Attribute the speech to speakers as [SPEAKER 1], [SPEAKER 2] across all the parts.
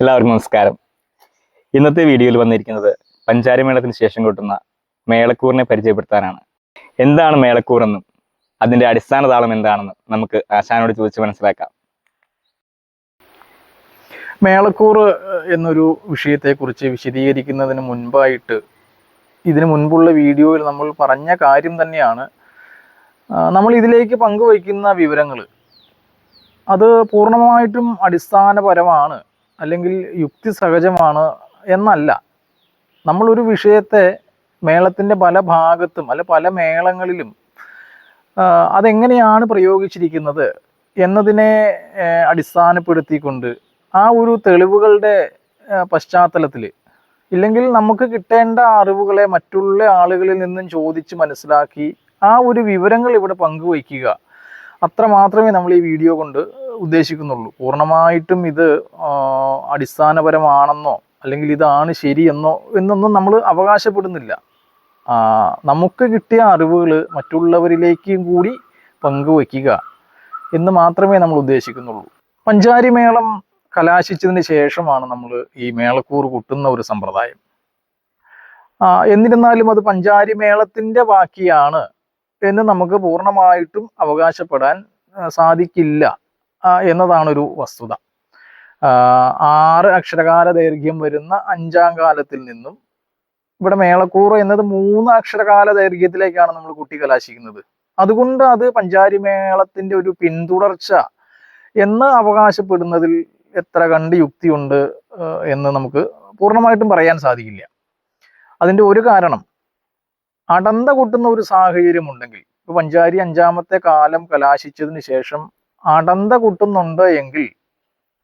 [SPEAKER 1] എല്ലാവർക്കും നമസ്കാരം. ഇന്നത്തെ വീഡിയോയിൽ വന്നിരിക്കുന്നത് പഞ്ചാരമേളത്തിന് ശേഷം കൂട്ടുന്ന മേളക്കൂറിനെ പരിചയപ്പെടുത്താനാണ്. എന്താണ് മേളക്കൂറെന്നും അതിന്റെ അടിസ്ഥാന താളം എന്താണെന്നും നമുക്ക് ആശാനോട് ചോദിച്ച് മനസ്സിലാക്കാം.
[SPEAKER 2] മേളക്കൂർ എന്നൊരു വിഷയത്തെക്കുറിച്ച് വിശദീകരിക്കുന്നതിന് മുൻപായിട്ട് ഇതിനു മുൻപുള്ള വീഡിയോയിൽ നമ്മൾ പറഞ്ഞ കാര്യം തന്നെയാണ്. നമ്മൾ ഇതിലേക്ക് പങ്കുവയ്ക്കുന്ന വിവരങ്ങൾ അത് പൂർണമായിട്ടും അടിസ്ഥാനപരമാണ്. അല്ലെങ്കിൽ യുക്തി സഹജമാണ് എന്നല്ല. നമ്മളൊരു വിഷയത്തെ മേളത്തിന്റെ പല ഭാഗത്തും അല്ല പല മേളങ്ങളിലും അതെങ്ങനെയാണ് പ്രയോഗിച്ചിരിക്കുന്നത് എന്നതിനെ അടിസ്ഥാനപ്പെടുത്തിക്കൊണ്ട് ആ ഒരു തെളിവുകളുടെ പശ്ചാത്തലത്തിൽ ഇല്ലെങ്കിൽ നമുക്ക് കിട്ടേണ്ട അറിവുകളെ മറ്റുള്ള ആളുകളിൽ നിന്നും ചോദിച്ച് മനസ്സിലാക്കി ആ ഒരു വിവരങ്ങൾ ഇവിടെ പങ്കുവയ്ക്കുക. അത്ര മാത്രമേ നമ്മൾ ഈ വീഡിയോ കൊണ്ട് ഉദ്ദേശിക്കുന്നുള്ളൂ. പൂർണമായിട്ടും ഇത് അടിസ്ഥാനപരമാണെന്നോ അല്ലെങ്കിൽ ഇതാണ് ശരിയെന്നോ എന്നൊന്നും നമ്മൾ അവകാശപ്പെടുന്നില്ല. നമുക്ക് കിട്ടിയ അറിവുകൾ മറ്റുള്ളവരിലേക്കും കൂടി പങ്കുവയ്ക്കുക എന്ന് മാത്രമേ നമ്മൾ ഉദ്ദേശിക്കുന്നുള്ളൂ. പഞ്ചാരി മേളം കലാശിച്ചതിന് ശേഷമാണ് നമ്മൾ ഈ മേളക്കൂർ കൂട്ടുന്ന ഒരു സമ്പ്രദായം. എന്നിരുന്നാലും അത് പഞ്ചാരി മേളത്തിന്റെ ബാക്കിയാണ് എന്ന് നമുക്ക് പൂർണമായിട്ടും അവകാശപ്പെടാൻ സാധിക്കില്ല. എന്നതാണൊരു വസ്തുത. ആറ് അക്ഷരകാല ദൈർഘ്യം വരുന്ന അഞ്ചാം കാലത്തിൽ നിന്നും ഇവിടെ മേളക്കൂറ് എന്നത് മൂന്ന് അക്ഷരകാല ദൈർഘ്യത്തിലേക്കാണ് നമ്മൾ കുട്ടി കലാശിക്കുന്നത്. അതുകൊണ്ട് അത് പഞ്ചാരി മേളത്തിന്റെ ഒരു പിന്തുടർച്ച എന്ന് അവകാശപ്പെടുന്നതിൽ എത്ര കണ്ട് യുക്തിയുണ്ട് എന്ന് നമുക്ക് പൂർണമായിട്ടും പറയാൻ സാധിക്കില്ല. അതിന്റെ ഒരു കാരണം അടന്ത കൊട്ടുന്ന ഒരു സാഹചര്യം ഉണ്ടെങ്കിൽ പഞ്ചാരി അഞ്ചാമത്തെ കാലം കലാശിച്ചതിന് ശേഷം അടന്ത കൊട്ടുന്നുണ്ട് എങ്കിൽ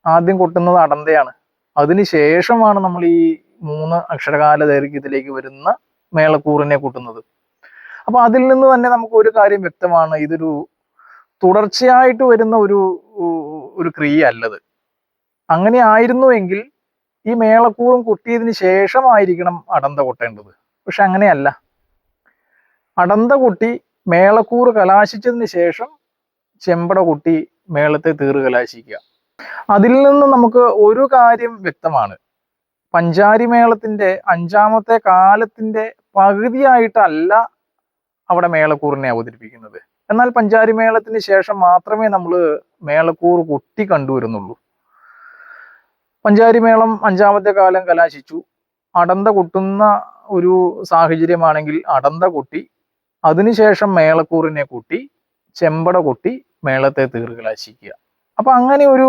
[SPEAKER 2] ആദ്യം കൂട്ടുന്നത് അടന്തയാണ്. അതിനുശേഷമാണ് നമ്മൾ ഈ മൂന്ന് അക്ഷരകാല ദൈർഘ്യത്തിലേക്ക് വരുന്ന മേളക്കൂറിനെ കൂട്ടുന്നത്. അപ്പൊ അതിൽ നിന്ന് തന്നെ നമുക്ക് ഒരു കാര്യം വ്യക്തമാണ്. ഇതൊരു തുടർച്ചയായിട്ട് വരുന്ന ഒരു ഒരു ക്രിയ അല്ലത് അങ്ങനെ ആയിരുന്നുവെങ്കിൽ ഈ മേളക്കൂറും കൊട്ടിയതിന് ശേഷമായിരിക്കണം അടന്ത കൊട്ടേണ്ടത്. പക്ഷെ അങ്ങനെയല്ല. അടന്ത കൊട്ടി മേളക്കൂറ് കലാശിച്ചതിന് ശേഷം ചെമ്പട കൊട്ടി മേളത്തെ തീറ് കലാശിക്കുക അതിൽ നിന്ന് നമുക്ക് ഒരു കാര്യം വ്യക്തമാണ്. പഞ്ചാരി മേളത്തിന്റെ അഞ്ചാമത്തെ കാലത്തിന്റെ പകുതിയായിട്ടല്ല അവിടെ മേളക്കൂറിനെ അവതരിപ്പിക്കുന്നത്. എന്നാൽ പഞ്ചാരി മേളത്തിന് ശേഷം മാത്രമേ നമ്മൾ മേളക്കൂർ കൊട്ടി കണ്ടുവരുന്നുള്ളൂ. പഞ്ചാരി മേളം അഞ്ചാമത്തെ കാലം കലാശിച്ചു. അടന്ത കൊട്ടുന്ന ഒരു സാഹചര്യമാണെങ്കിൽ അടന്ത കൊട്ടി അതിനുശേഷം മേളക്കൂറിനെ കൂട്ടി ചെമ്പട കൊട്ടി മേളത്തെ തീർക്കലാശിക്കുക അപ്പൊ അങ്ങനെ ഒരു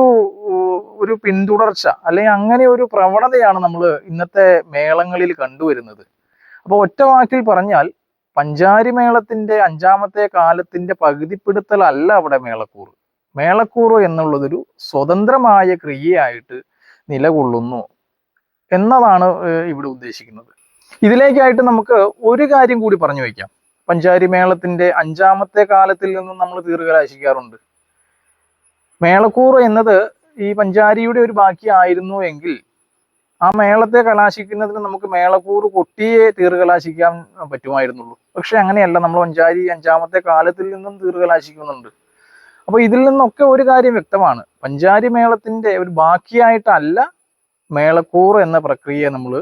[SPEAKER 2] ഒരു പിന്തുടർച്ച അല്ലെങ്കിൽ അങ്ങനെ ഒരു പ്രവണതയാണ് നമ്മൾ ഇന്നത്തെ മേളങ്ങളിൽ കണ്ടുവരുന്നത്. അപ്പൊ ഒറ്റ വാക്കിൽ പറഞ്ഞാൽ പഞ്ചാരി മേളത്തിന്റെ അഞ്ചാമത്തെ കാലത്തിന്റെ പകുതിപ്പെടുത്തലല്ല അവിടെ മേളക്കൂറ്. മേളക്കൂറ് എന്നുള്ളതൊരു സ്വതന്ത്രമായ ക്രിയയായിട്ട് നിലകൊള്ളുന്നു എന്നതാണ് ഇവിടെ ഉദ്ദേശിക്കുന്നത്. ഇതിലേക്കായിട്ട് നമുക്ക് ഒരു കാര്യം കൂടി പറഞ്ഞു വയ്ക്കാം. പഞ്ചാരി മേളത്തിന്റെ അഞ്ചാമത്തെ കാലത്തിൽ നിന്നും നമ്മൾ തീർകലാശിക്കാറുണ്ട് മേളക്കൂറ് എന്നത് ഈ പഞ്ചാരിയുടെ ഒരു ബാക്കിയായിരുന്നു എങ്കിൽ ആ മേളത്തെ കലാശിക്കുന്നതിന് നമുക്ക് മേളക്കൂറ് കൊട്ടിയെ തീർകലാശിക്കാൻ പറ്റുമായിരുന്നുള്ളൂ. പക്ഷെ അങ്ങനെയല്ല നമ്മൾ പഞ്ചാരി അഞ്ചാമത്തെ കാലത്തിൽ നിന്നും തീർകലാശിക്കുന്നുണ്ട് അപ്പൊ ഇതിൽ നിന്നൊക്കെ ഒരു കാര്യം വ്യക്തമാണ്. പഞ്ചാരി മേളത്തിന്റെ ഒരു ബാക്കിയായിട്ടല്ല മേളക്കൂറ് എന്ന പ്രക്രിയയെ നമ്മൾ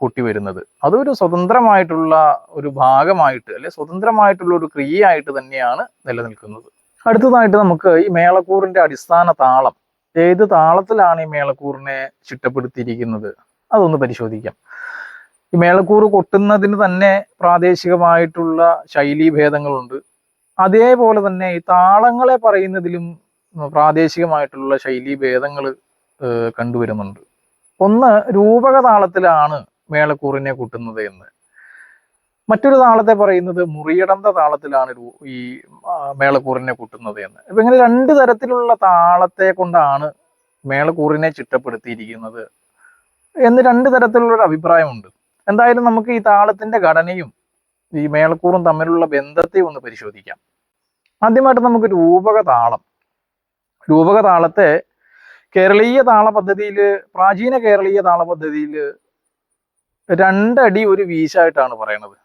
[SPEAKER 2] കൂട്ടിവരുന്നത്. അതൊരു സ്വതന്ത്രമായിട്ടുള്ള ഒരു ഭാഗമായിട്ട് അല്ലെ സ്വതന്ത്രമായിട്ടുള്ള ഒരു ക്രിയയായിട്ട് തന്നെയാണ് നിലനിൽക്കുന്നത്. അടുത്തതായിട്ട് നമുക്ക് ഈ മേളക്കൂറിന്റെ അടിസ്ഥാന താളം ഏത് താളത്തിലാണ് ഈ മേളക്കൂറിനെ ചിട്ടപ്പെടുത്തിയിരിക്കുന്നത്? അതൊന്ന് പരിശോധിക്കാം. ഈ മേളക്കൂറ് കൊട്ടുന്നതിന് തന്നെ പ്രാദേശികമായിട്ടുള്ള ശൈലീഭേദങ്ങളുണ്ട് അതേപോലെ തന്നെ ഈ താളങ്ങളെ പറയുന്നതിലും പ്രാദേശികമായിട്ടുള്ള ശൈലീഭേദങ്ങൾ കണ്ടുവരുന്നുണ്ട്. ഒന്ന് രൂപക താളത്തിലാണ് മേളക്കൂറിനെ കൂട്ടുന്നത് എന്ന്. മറ്റൊരു താളത്തെ പറയുന്നത് മുറിയടന്ത താളത്തിലാണ് ഈ മേളക്കൂറിനെ കൂട്ടുന്നത് എന്ന്. അപ്പൊ ഇങ്ങനെ രണ്ട് തരത്തിലുള്ള താളത്തെ കൊണ്ടാണ് മേളക്കൂറിനെ ചിട്ടപ്പെടുത്തിയിരിക്കുന്നത് എന്ന് രണ്ട് തരത്തിലുള്ള ഒരു അഭിപ്രായമുണ്ട്. എന്തായാലും നമുക്ക് ഈ താളത്തിന്റെ ഘടനയും ഈ മേളക്കൂറും തമ്മിലുള്ള ബന്ധത്തെ ഒന്ന് പരിശോധിക്കാം. ആദ്യമായിട്ട് നമുക്ക് രൂപക താളം രൂപക താളത്തെ കേരളീയ താള പദ്ധതിയിൽ പ്രാചീന കേരളീയ താള പദ്ധതിയിൽ രണ്ടടി ഒരു വീശായിട്ടാണ് പറയണത്.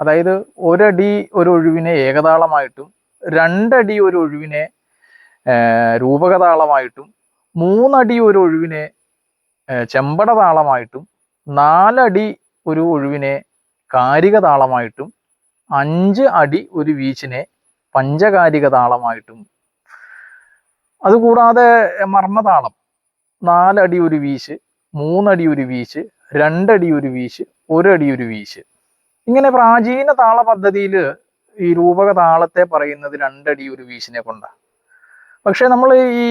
[SPEAKER 2] അതായത് ഒരടി ഒരു ഒഴിവിനെ ഏകതാളമായിട്ടും രണ്ടടി ഒരു ഒഴിവിനെ രൂപകതാളമായിട്ടും മൂന്നടി ഒരു ഒഴിവിനെ ചെമ്പട താളമായിട്ടും നാലടി ഒരു ഒഴിവിനെ കാരിക താളമായിട്ടും അഞ്ച് അടി ഒരു വീച്ചിനെ പഞ്ചകാരിക താളമായിട്ടും അതുകൂടാതെ മർമ്മതാളം നാലടി ഒരു വീശ് മൂന്നടി ഒരു വീശ് രണ്ടടി ഒരു വീശ് ഒരടി ഒരു വീശ്. ഇങ്ങനെ പ്രാചീന താള പദ്ധതിയിൽ ഈ രൂപക താളത്തെ പറയുന്നത് രണ്ടടി ഒരു വീശിനെ കൊണ്ടാണ് പക്ഷെ നമ്മൾ ഈ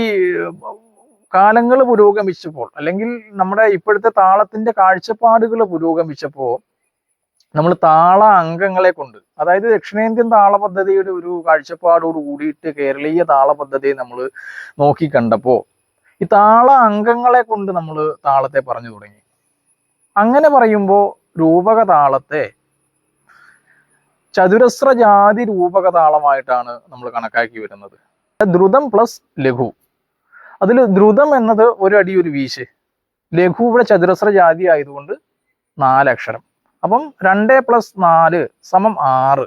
[SPEAKER 2] കാലങ്ങൾ പുരോഗമിച്ചപ്പോൾ അല്ലെങ്കിൽ നമ്മുടെ ഇപ്പോഴത്തെ താളത്തിന്റെ കാഴ്ചപ്പാടുകൾ പുരോഗമിച്ചപ്പോൾ നമ്മൾ താള അംഗങ്ങളെ കൊണ്ട് അതായത് ദക്ഷിണേന്ത്യൻ താള പദ്ധതിയുടെ ഒരു കാഴ്ചപ്പാടോട് കൂടിയിട്ട് കേരളീയ താള പദ്ധതിയെ നമ്മൾ നോക്കി കണ്ടപ്പോൾ ഈ താള അംഗങ്ങളെ കൊണ്ട് നമ്മൾ താളത്തെ പറഞ്ഞു തുടങ്ങി. അങ്ങനെ പറയുമ്പോൾ രൂപകതാളത്തെ ചതുരസ്ര ജാതി രൂപക താളമായിട്ടാണ് നമ്മൾ കണക്കാക്കി വരുന്നത്. ദ്രുതം പ്ലസ് ലഘു. അതിൽ ദ്രുതം എന്നത് ഒരു അടി ഒരു വീശ്. ലഘു ഇവിടെ ചതുരസ്ര ജാതി ആയതുകൊണ്ട് നാലക്ഷരം. അപ്പം രണ്ട് പ്ലസ് നാല് സമം ആറ്.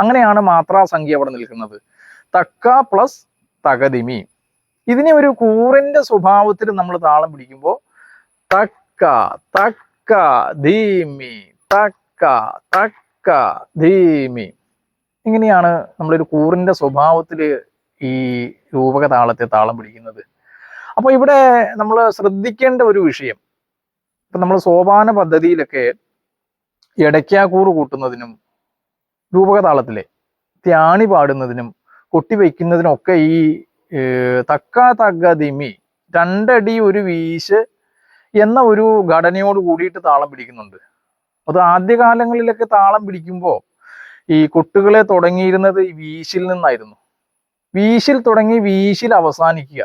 [SPEAKER 2] അങ്ങനെയാണ് മാത്രാസംഖ്യ അവിടെ നിൽക്കുന്നത്. തക്ക പ്ലസ് തകതിമി. ഇതിനെ ഒരു കൂറിന്റെ സ്വഭാവത്തിൽ നമ്മൾ താളം പിടിക്കുമ്പോൾ തക്ക തക്ക ധീമി തക്ക തക്ക ധീമി. ഇങ്ങനെയാണ് നമ്മളൊരു കൂറിന്റെ സ്വഭാവത്തിൽ ഈ രൂപക താളത്തെ താളം പിടിക്കുന്നത്. അപ്പോൾ ഇവിടെ നമ്മൾ ശ്രദ്ധിക്കേണ്ട ഒരു വിഷയം ഇപ്പൊ നമ്മൾ സോപാന പദ്ധതിയിലൊക്കെ ഇടയ്ക്കാക്കൂറ് കൂട്ടുന്നതിനും രൂപക താളത്തിലെ ത്യാണി പാടുന്നതിനും കൊട്ടി ഒക്കെ ഈ തക്ക തകതിമി രണ്ടടി ഒരു വീശ് എന്ന ഒരു ഘടനയോട് കൂടിയിട്ട് താളം പിടിക്കുന്നുണ്ട്. അത് ആദ്യകാലങ്ങളിലൊക്കെ താളം പിടിക്കുമ്പോൾ ഈ കൊട്ടുകളെ തുടങ്ങിയിരുന്നത് വീശിൽ നിന്നായിരുന്നു. വീശിൽ തുടങ്ങി വീശിൽ അവസാനിക്കുക.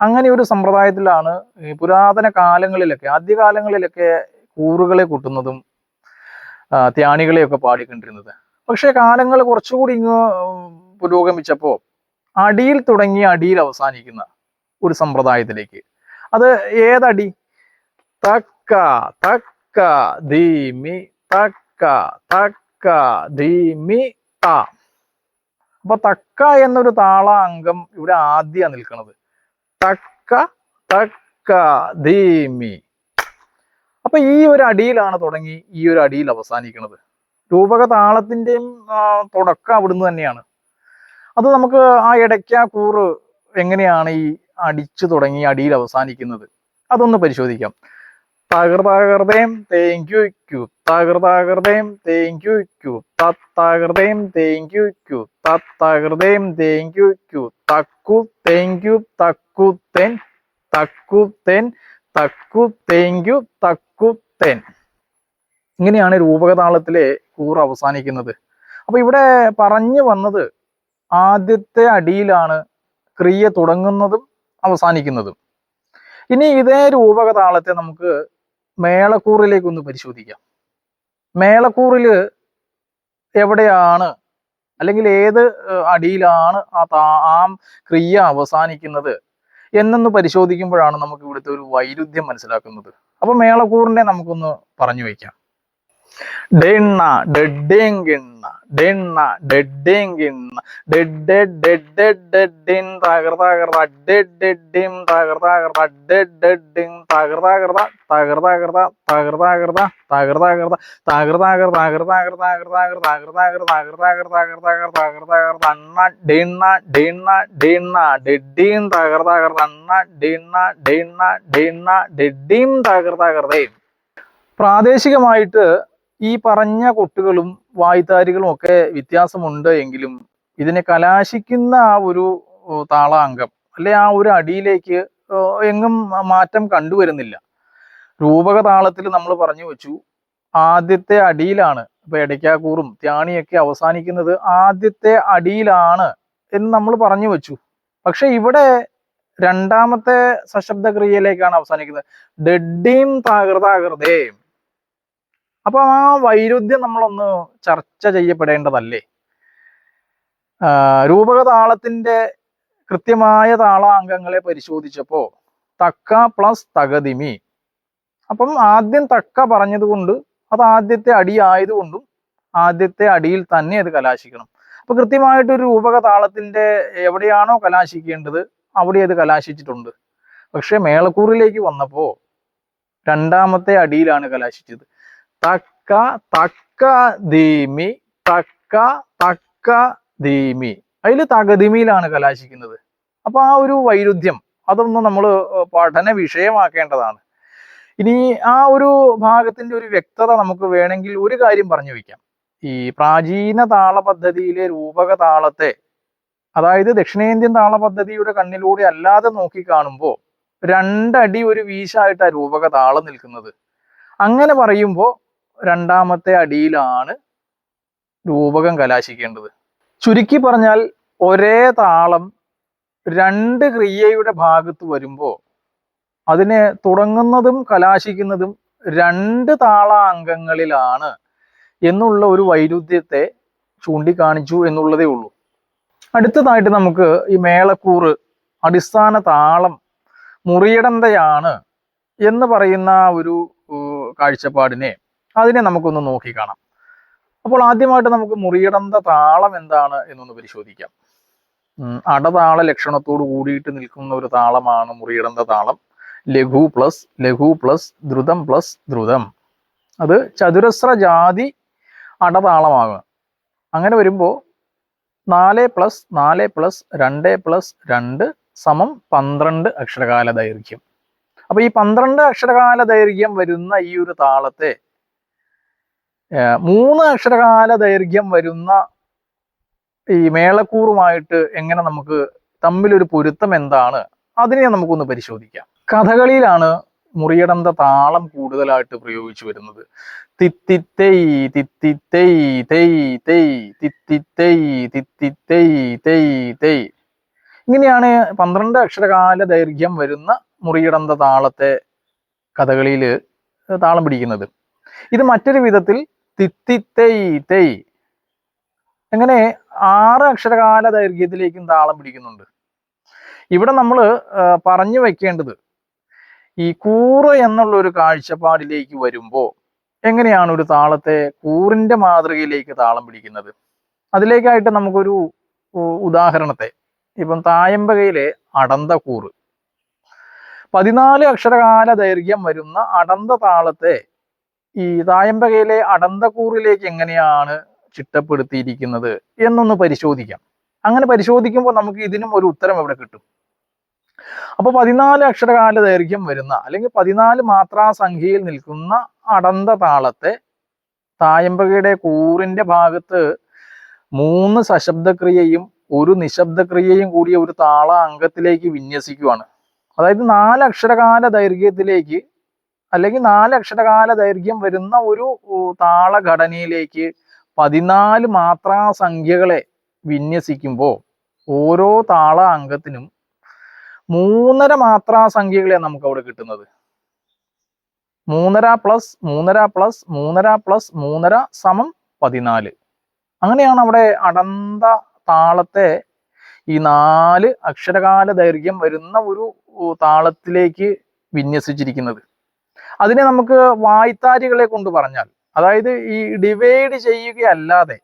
[SPEAKER 2] അങ്ങനെ ഒരു സമ്പ്രദായത്തിലാണ് പുരാതന കാലങ്ങളിലൊക്കെ ആദ്യകാലങ്ങളിലൊക്കെ കൂറുകളെ കൂട്ടുന്നതും ത്യാണികളെയൊക്കെ പാടിക്കൊണ്ടിരുന്നത്. പക്ഷേ കാലങ്ങൾ കുറച്ചുകൂടി ഇങ്ങ് പുരോഗമിച്ചപ്പോൾ അടിയിൽ തുടങ്ങി അടിയിൽ അവസാനിക്കുന്ന ഒരു സമ്പ്രദായത്തിലേക്ക്. അത് ഏതടി? തക്ക തക്ക ധീമി തക്ക തക്ക ധീമി ത. അപ്പൊ തക്ക എന്നൊരു താള അംഗം ഇവിടെ ആദ്യ നിൽക്കുന്നത് തക്ക തക്ക ധീമി അപ്പൊ ഈ ഒരു അടിയിലാണ് തുടങ്ങി ഈ ഒരു അടിയിൽ അവസാനിക്കുന്നത് രൂപക താളത്തിന്റെയും തുടക്കം അവിടുന്ന് തന്നെയാണ്. അത് നമുക്ക് ആ ഇടയ്ക്ക കൂറ് എങ്ങനെയാണ് ഈ അടിച്ചു തുടങ്ങി അടിയിൽ അവസാനിക്കുന്നത്? അതൊന്ന് പരിശോധിക്കാം. തകർതാകൃതയും തേങ്കു ക്യു തകർതാകൃതയും തേങ്കു ക്യു തത്താകൃതയും തേങ്കു ക്യു തത്താകൃതയും തേങ്കു ക്യു തക്കു തേങ്കു തക്കു തെൻ. തക്കു തെൻ. തക്കു തേങ്കു തക്കു തെൻ. ഇങ്ങനെയാണ് രൂപകതാളത്തിലെ കൂർ അവസാനിക്കുന്നത്. അപ്പൊ ഇവിടെ പറഞ്ഞു വന്നത് ആദ്യത്തെ അടിയിലാണ് ക്രിയ തുടങ്ങുന്നതും അവസാനിക്കുന്നതും. ഇനി ഇതേ രൂപകതാളത്തെ നമുക്ക് മേളക്കൂറിലേക്ക് ഒന്ന് പരിശോധിക്കാം. മേളക്കൂറിൽ എവിടെയാണ് അല്ലെങ്കിൽ ഏത് അടിയിലാണ് ആ താ ആ ക്രിയ അവസാനിക്കുന്നത് എന്നൊന്ന് പരിശോധിക്കുമ്പോഴാണ് നമുക്ക് ഇവിടുത്തെ ഒരു വൈരുദ്ധ്യം മനസ്സിലാക്കുന്നത്. അപ്പൊ മേളക്കൂറിനെ നമുക്കൊന്ന് പറഞ്ഞു വയ്ക്കാം. ഡെണ്ണ ഡെഡ്ഡെങ്കിണ്ണ ഡെണ്ണ ഡെഡ്ഡെങ്കിണ്ണ ഡെഡ് ഡെഡ് ഡെഡിൻ തകർതാകൃത ഡെഡിൻ തകർതാകൃത ഡെഡിൻ തകർതാകൃത തകർതാകൃത തകർതാകൃത തകർതാകൃത തകർതാകൃത തകർതാകൃത ഈ പറഞ്ഞ കൊട്ടുകളും വായ്ത്താരികളും ഒക്കെ വ്യത്യാസമുണ്ട് എങ്കിലും ഇതിനെ കലാശിക്കുന്ന ആ ഒരു താളാംഗം അല്ലെ ആ ഒരു അടിയിലേക്ക് എങ്ങും മാറ്റം കണ്ടുവരുന്നില്ല. രൂപക താളത്തിൽ നമ്മൾ പറഞ്ഞു വെച്ചു ആദ്യത്തെ അടിയിലാണ് ഇപ്പൊ ഇടയ്ക്കാക്കൂറും ത്യാണിയൊക്കെ അവസാനിക്കുന്നത് ആദ്യത്തെ അടിയിലാണ് എന്ന് നമ്മൾ പറഞ്ഞു വെച്ചു. പക്ഷെ ഇവിടെ രണ്ടാമത്തെ സശബ്ദ ക്രിയയിലേക്കാണ് അവസാനിക്കുന്നത്. ഡെഡീം താകൃതാകൃതേം അപ്പൊ ആ വൈരുദ്ധ്യം നമ്മളൊന്ന് ചർച്ച ചെയ്യപ്പെടേണ്ടതല്ലേ? രൂപക താളത്തിന്റെ കൃത്യമായ താളാംഗങ്ങളെ പരിശോധിച്ചപ്പോ തക്ക പ്ലസ് തകതിമി. അപ്പം ആദ്യം തക്ക പറഞ്ഞതുകൊണ്ട് അത് ആദ്യത്തെ അടി ആയതുകൊണ്ടും ആദ്യത്തെ അടിയിൽ തന്നെ അത് കലാശിക്കണം. അപ്പൊ കൃത്യമായിട്ട് ഒരു രൂപക താളത്തിന്റെ എവിടെയാണോ കലാശിക്കേണ്ടത് അവിടെ അത് കലാശിച്ചിട്ടുണ്ട്. പക്ഷെ മേളക്കൂറിലേക്ക് വന്നപ്പോ രണ്ടാമത്തെ അടിയിലാണ് കലാശിച്ചത്. തക്ക തക്ക ധീമി തക്ക തക്ക ധീമി അതിൽ തകതിമിയിലാണ് കലാശിക്കുന്നത്. അപ്പൊ ആ ഒരു വൈരുദ്ധ്യം അതൊന്ന് നമ്മൾ പഠന വിഷയമാക്കേണ്ടതാണ്. ഇനി ആ ഒരു ഭാഗത്തിന്റെ ഒരു വ്യക്തത നമുക്ക് വേണമെങ്കിൽ ഒരു കാര്യം പറഞ്ഞു വയ്ക്കാം ഈ പ്രാചീന താള പദ്ധതിയിലെ രൂപക താളത്തെ അതായത് ദക്ഷിണേന്ത്യൻ താള പദ്ധതിയുടെ കണ്ണിലൂടെ അല്ലാതെ നോക്കി കാണുമ്പോൾ രണ്ടടി ഒരു വീശായിട്ടാ രൂപക താളം നിൽക്കുന്നത്. അങ്ങനെ പറയുമ്പോൾ രണ്ടാമത്തെ അടിയിലാണ് രൂപകം കലാശിക്കേണ്ടത്. ചുരുക്കി പറഞ്ഞാൽ ഒരേ താളം രണ്ട് ക്രിയയുടെ ഭാഗത്ത് വരുമ്പോൾ അതിനെ തുടങ്ങുന്നതും കലാശിക്കുന്നതും രണ്ട് താളാംഗങ്ങളിലാണ് എന്നുള്ള ഒരു വൈരുദ്ധ്യത്തെ ചൂണ്ടിക്കാണിച്ചു എന്നുള്ളതേ ഉള്ളൂ. അടുത്തതായിട്ട് നമുക്ക് ഈ മേളക്കൂറ് അടിസ്ഥാന താളം മുറിയടന്തയാണ് എന്ന് പറയുന്ന ഒരു കാഴ്ചപ്പാടിനെ അതിനെ നമുക്കൊന്ന് നോക്കിക്കാണാം അപ്പോൾ ആദ്യമായിട്ട് നമുക്ക് മുറിയിടന്ത താളം എന്താണ് എന്നൊന്ന് പരിശോധിക്കാം. അടതാള ലക്ഷണത്തോട് കൂടിയിട്ട് നിൽക്കുന്ന ഒരു താളമാണ് മുറിയിടന്ത താളം. ലഘു പ്ലസ് ലഘു പ്ലസ് ദ്രുതം പ്ലസ് ദ്രുതം. അത് ചതുരസ്ര ജാതി അടതാളമാകുക അങ്ങനെ വരുമ്പോൾ നാല് പ്ലസ് നാല് പ്ലസ് രണ്ട് പ്ലസ് രണ്ട് സമം പന്ത്രണ്ട് അക്ഷരകാല ദൈർഘ്യം. അപ്പൊ ഈ പന്ത്രണ്ട് അക്ഷരകാല ദൈർഘ്യം വരുന്ന ഈ ഒരു താളത്തെ മൂന്ന് അക്ഷരകാല ദൈർഘ്യം വരുന്ന ഈ മേളക്കൂറുമായിട്ട് എങ്ങനെ നമുക്ക് തമ്മിലൊരു പൊരുത്തം എന്താണ്? അതിനെ നമുക്കൊന്ന് പരിശോധിക്കാം. കഥകളിയിലാണ് മുറിയടന്ത താളം കൂടുതലായിട്ട് പ്രയോഗിച്ചു വരുന്നത്. തിത്തിത്തൈ തിത്തിത്തൈ തൈ തൈ തിത്തിത്തൈ തിത്തിത്തൈ തൈ തൈ ഇങ്ങനെയാണ് പന്ത്രണ്ട് അക്ഷരകാല ദൈർഘ്യം വരുന്ന മുറിയടന്ത താളത്തെ കഥകളിയിൽ താളം പിടിക്കുന്നത്. ഇത് മറ്റൊരു വിധത്തിൽ തിത്തിത്തൈ തൈ അങ്ങനെ ആറ് അക്ഷരകാല ദൈർഘ്യത്തിലേക്കും താളം പിടിക്കുന്നുണ്ട്. ഇവിടെ നമ്മൾ പറഞ്ഞു വെക്കേണ്ടത് ഈ കൂറ് എന്നുള്ള ഒരു കാഴ്ചപ്പാടിലേക്ക് വരുമ്പോൾ എങ്ങനെയാണ് ഒരു താളത്തെ കൂറിന്റെ മാതൃകയിലേക്ക് താളം പിടിക്കുന്നത്? അതിലേക്കായിട്ട് നമുക്കൊരു ഉദാഹരണത്തെ. ഇപ്പം തായമ്പകയിലെ അടന്ത കൂറ്. പതിനാല് അക്ഷരകാല ദൈർഘ്യം വരുന്ന അടന്ത താളത്തെ ഈ തായമ്പകയിലെ അടന്തക്കൂറിലേക്ക് എങ്ങനെയാണ് ചിട്ടപ്പെടുത്തിയിരിക്കുന്നത് എന്നൊന്ന് പരിശോധിക്കാം. അങ്ങനെ പരിശോധിക്കുമ്പോൾ നമുക്ക് ഇതിനും ഒരു ഉത്തരം എവിടെ കിട്ടും. അപ്പൊ പതിനാല് അക്ഷരകാല ദൈർഘ്യം വരുന്ന അല്ലെങ്കിൽ പതിനാല് മാത്രാ സംഖ്യയിൽ നിൽക്കുന്ന അടന്ത താളത്തെ തായമ്പകയുടെ കൂറിന്റെ ഭാഗത്ത് മൂന്ന് സശബ്ദക്രിയയും ഒരു നിശബ്ദക്രിയയും കൂടിയ ഒരു താള അംഗത്തിലേക്ക് വിന്യസിക്കുവാണ്. അതായത് നാല് അക്ഷരകാല ദൈർഘ്യത്തിലേക്ക് അല്ലെങ്കിൽ നാല് അക്ഷരകാല ദൈർഘ്യം വരുന്ന ഒരു താളഘടനയിലേക്ക് പതിനാല് സംഖ്യകളെ വിന്യസിക്കുമ്പോൾ ഓരോ താള അംഗത്തിനും മൂന്നര മാത്രാ സംഖ്യകളെ നമുക്ക് അവിടെ കിട്ടുന്നത്. മൂന്നര പ്ലസ് മൂന്നര പ്ലസ് മൂന്നര പ്ലസ് മൂന്നര സമം പതിനാല്. അങ്ങനെയാണ് അവിടെ അടന്ത താളത്തെ ഈ നാല് അക്ഷരകാല ദൈർഘ്യം വരുന്ന ഒരു താളത്തിലേക്ക് വിന്യസിച്ചിരിക്കുന്നത്. അതിനെ നമുക്ക് വായ്ത്താരികളെ കൊണ്ട് പറഞ്ഞാൽ അതായത് ഈ ഡിവൈഡ് ചെയ്യുകയല്ലാതെ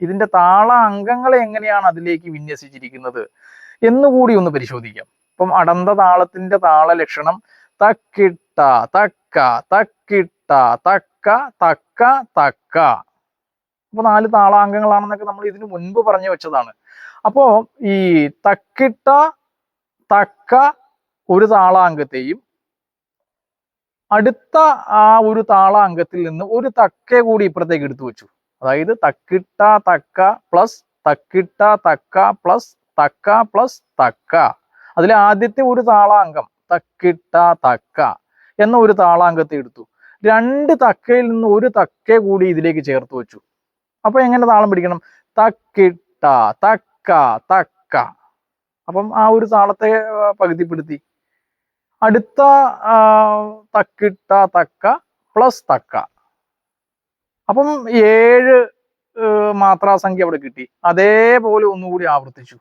[SPEAKER 2] ഇതിന്റെ താള അംഗങ്ങളെ എങ്ങനെയാണ് അതിലേക്ക് വിന്യസിച്ചിരിക്കുന്നത് എന്നുകൂടി ഒന്ന് പരിശോധിക്കാം. ഇപ്പം അടന്ത താളത്തിന്റെ താള ലക്ഷണം തക്കിട്ട തക്ക തക്കിട്ട തക്ക തക്ക തക്ക. അപ്പൊ നാല് താളാംഗങ്ങളാണെന്നൊക്കെ നമ്മൾ ഇതിനു മുൻപ് പറഞ്ഞു വെച്ചതാണ്. അപ്പോ ഈ തക്കിട്ട തക്ക ഒരു താളാംഗത്തെയും അടുത്ത ആ ഒരു താള അംഗത്തിൽ നിന്ന് ഒരു തക്ക കൂടി ഇപ്പുറത്തേക്ക് എടുത്തു വെച്ചു. അതായത് തക്കിട്ട തക്ക പ്ലസ് തക്കിട്ട തക്ക പ്ലസ് തക്ക പ്ലസ് തക്ക. അതിലെ ആദ്യത്തെ ഒരു താളാംഗം തക്കിട്ട തക്ക എന്ന ഒരു താളാംഗത്തെ എടുത്തു. രണ്ട് തക്കയിൽ നിന്ന് ഒരു തക്ക കൂടി ഇതിലേക്ക് ചേർത്ത് വെച്ചു. അപ്പൊ എങ്ങനെ താളം പിടിക്കണം? തക്കിട്ട തക്ക തക്ക. അപ്പം ആ ഒരു താളത്തെ പകുതിപ്പെടുത്തി. അടുത്ത തക്കിട്ട തക്ക പ്ലസ് തക്ക. അപ്പം ഏഴ് മാത്രാ മാത്രാസംഖ്യ അവിടെ കിട്ടി. അതേപോലെ ഒന്നുകൂടി ആവർത്തിച്ചു.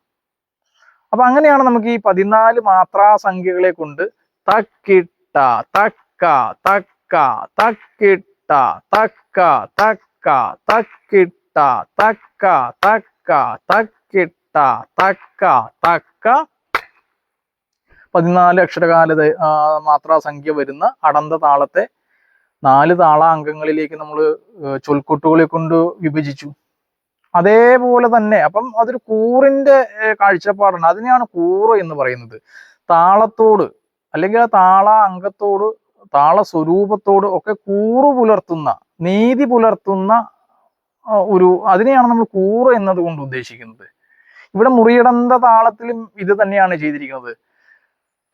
[SPEAKER 2] അപ്പൊ അങ്ങനെയാണ് നമുക്ക് ഈ പതിനാല് മാത്രാസംഖ്യകളെ കൊണ്ട് തക്കിട്ട തക്ക തക്ക തക്കിട്ട തക്ക തക്ക തക്കിട്ട തക്ക തക്ക തക്കിട്ട തക്ക തക്ക പതിനാല് അക്ഷരകാലത മാത്രാ സംഖ്യ വരുന്ന അടന്ത താളത്തെ നാല് താള അംഗങ്ങളിലേക്ക് നമ്മൾ ചൊൽക്കൊട്ടുകളെ കൊണ്ട് വിഭജിച്ചു. അതേപോലെ തന്നെ അപ്പം അതൊരു കൂറിന്റെ കാഴ്ചപ്പാടാണ്. അതിനെയാണ് കൂറ് എന്ന് പറയുന്നത്. താളത്തോട് അല്ലെങ്കിൽ ആ താള അംഗത്തോട് താള സ്വരൂപത്തോട് ഒക്കെ കൂറ് പുലർത്തുന്ന നീതി പുലർത്തുന്ന ഒരു അതിനെയാണ് നമ്മൾ കൂറ് എന്നത് കൊണ്ട് ഉദ്ദേശിക്കുന്നത്. ഇവിടെ മുറിയിടന്ത താളത്തിലും ഇത് തന്നെയാണ് ചെയ്തിരിക്കുന്നത്.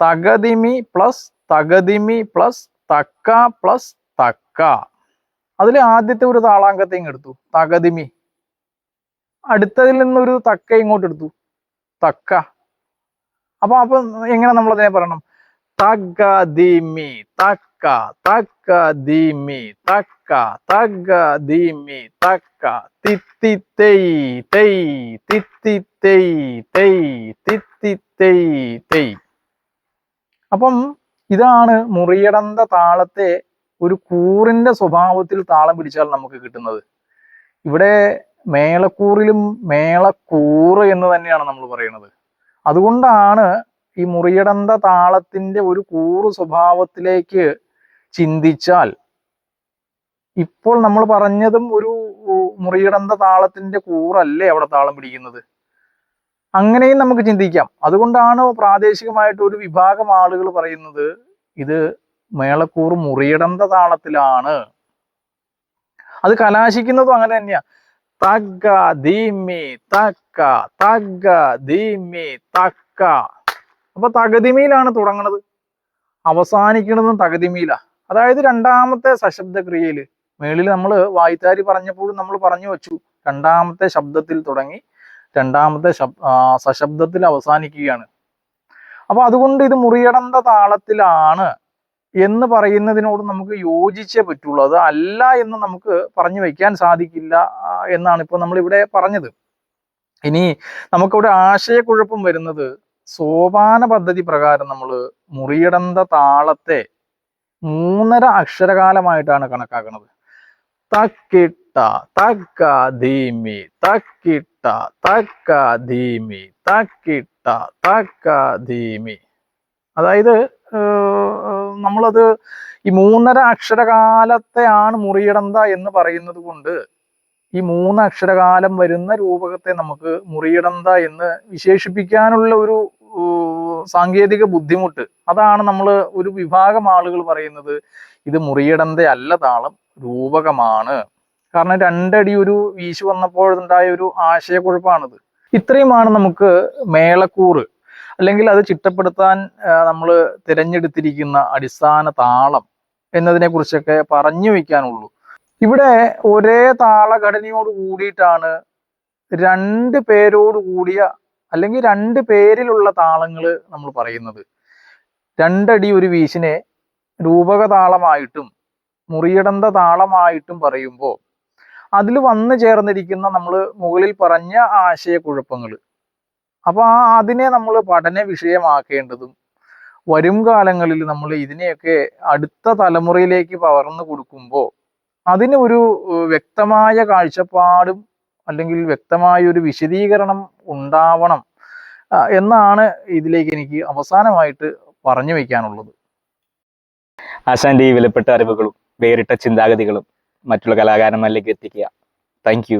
[SPEAKER 2] തകതിമി പ്ലസ് തകതിമി പ്ലസ് തക്ക പ്ലസ് തക്ക. അതിൽ ആദ്യത്തെ ഒരു താളാങ്കത്തെ എടുത്തു. തകതിമി. അടുത്തതിൽ നിന്നൊരു തക്ക ഇങ്ങോട്ട് എടുത്തു. തക്ക. അപ്പൊ അപ്പൊ എങ്ങനെ നമ്മൾ അതിനെ പറയണം? തക്ക ദിമി തക്ക. തക്ക ദിമി തക്ക. തക്ക ദിമി തക്ക. തിത്തി തെയ്. തെയ്. തിത്തി തെയ്. തെയ്. തിത്തി തെയ്. തെയ്. അപ്പം ഇതാണ് മുറിയടന്ത താളത്തെ ഒരു കൂറിന്റെ സ്വഭാവത്തിൽ താളം പിടിച്ചാൽ നമുക്ക് കിട്ടുന്നത്. ഇവിടെ മേളക്കൂറിലും മേളക്കൂറ് എന്ന് തന്നെയാണ് നമ്മൾ പറയുന്നത്. അതുകൊണ്ടാണ് ഈ മുറിയടന്ത താളത്തിന്റെ ഒരു കൂറ് സ്വഭാവത്തിലേക്ക് ചിന്തിച്ചാൽ ഇപ്പോൾ നമ്മൾ പറഞ്ഞതും ഒരു മുറിയടന്ത താളത്തിന്റെ കൂറല്ലേ അവിടെ താളം പിടിക്കുന്നത്. അങ്ങനെയും നമുക്ക് ചിന്തിക്കാം. അതുകൊണ്ടാണ് പ്രാദേശികമായിട്ട് ഒരു വിഭാഗം ആളുകൾ പറയുന്നത് ഇത് മേളക്കൂർ മുറിയടന്ത താളത്തിലാണ്. അത് കലാശിക്കുന്നതും അങ്ങനെ തന്നെയാ. തഗ്ഗ ധീമി തക്ക തഗ്ഗ ധീമി തക്ക. അപ്പൊ തകതിമയിലാണ് തുടങ്ങണത്. അവസാനിക്കുന്നതും തകതിമയിലാ. അതായത് രണ്ടാമത്തെ സശബ്ദ ക്രിയയിൽ മേളിൽ നമ്മൾ വായ്ത്താരി പറഞ്ഞപ്പോഴും നമ്മൾ പറഞ്ഞു വെച്ചു. രണ്ടാമത്തെ ശബ്ദത്തിൽ തുടങ്ങി രണ്ടാമത്തെ ശബ് സശബ്ദത്തിൽ അവസാനിക്കുകയാണ്. അപ്പൊ അതുകൊണ്ട് ഇത് മുറിയടന്ത താളത്തിലാണ് എന്ന് പറയുന്നതിനോട് നമുക്ക് യോജിച്ചേ പറ്റുള്ളൂ. അത് അല്ല എന്ന് നമുക്ക് പറഞ്ഞു വയ്ക്കാൻ സാധിക്കില്ല എന്നാണ് ഇപ്പോൾ നമ്മൾ ഇവിടെ പറഞ്ഞത്. ഇനി നമുക്കിവിടെ ആശയക്കുഴപ്പം വരുന്നത് സോപാന പദ്ധതി പ്രകാരം നമ്മൾ മുറിയടന്ത താളത്തെ മൂന്നര അക്ഷരകാലമായിട്ടാണ് കണക്കാക്കുന്നത്. തക്കിട്ട തക്ക ധീമി തക്കിട്ട തക്ക ധീമി തക്കിട്ട തക്ക ധീമി. അതായത് നമ്മളത് ഈ മൂന്നര അക്ഷരകാലത്തെയാണ് മുറിയിടന്ത എന്ന് പറയുന്നത് കൊണ്ട് ഈ മൂന്ന് അക്ഷരകാലം വരുന്ന രൂപകത്തെ നമുക്ക് മുറിയിടന്ത എന്ന് വിശേഷിപ്പിക്കാനുള്ള ഒരു സാങ്കേതിക ബുദ്ധിമുട്ട്. അതാണ് നമ്മൾ ഒരു വിഭാഗം ആളുകൾ പറയുന്നത് ഇത് മുറിയിടന്ത അല്ല താളം രൂപകമാണ്. കാരണം രണ്ടടി ഒരു വീശു വന്നപ്പോഴുണ്ടായ ഒരു ആശയക്കുഴപ്പമാണിത് ഇത്രയുമാണ് നമുക്ക് മേളക്കൂറ്. അല്ലെങ്കിൽ അത് ചിട്ടപ്പെടുത്താൻ നമ്മൾ തിരഞ്ഞെടുത്തിരിക്കുന്ന അടിസ്ഥാന താളം എന്നതിനെ കുറിച്ചൊക്കെ പറഞ്ഞു വയ്ക്കാനുള്ളൂ. ഇവിടെ ഒരേ താളഘടനയോട് കൂടിയിട്ടാണ് രണ്ട് പേരോട് കൂടിയ അല്ലെങ്കിൽ രണ്ട് പേരിലുള്ള താളങ്ങൾ നമ്മൾ പറയുന്നത്. രണ്ടടി ഒരു വീശിനെ രൂപക താളമായിട്ടും മുറിയടന്ത താളമായിട്ടും പറയുമ്പോൾ അതിൽ വന്നു ചേർന്നിരിക്കുന്ന നമ്മൾ മുകളിൽ പറഞ്ഞ ആശയക്കുഴപ്പങ്ങൾ. അപ്പൊ ആ അതിനെ നമ്മൾ പഠന വിഷയമാക്കേണ്ടതും വരും കാലങ്ങളിൽ നമ്മൾ ഇതിനെയൊക്കെ അടുത്ത തലമുറയിലേക്ക് പകർന്നു കൊടുക്കുമ്പോൾ അതിന് ഒരു വ്യക്തമായ കാഴ്ചപ്പാടും അല്ലെങ്കിൽ വ്യക്തമായ ഒരു വിശദീകരണം ഉണ്ടാവണം എന്നാണ് ഇതിലേക്ക് എനിക്ക് അവസാനമായിട്ട് പറഞ്ഞു വയ്ക്കാനുള്ളത്.
[SPEAKER 1] ആശാന്റെ ഈ വിലപ്പെട്ട അറിവുകളും വേറിട്ട ചിന്താഗതികളും മറ്റുള്ള കലാകാരന്മാരിലേക്ക് എത്തിക്കുക. Thank you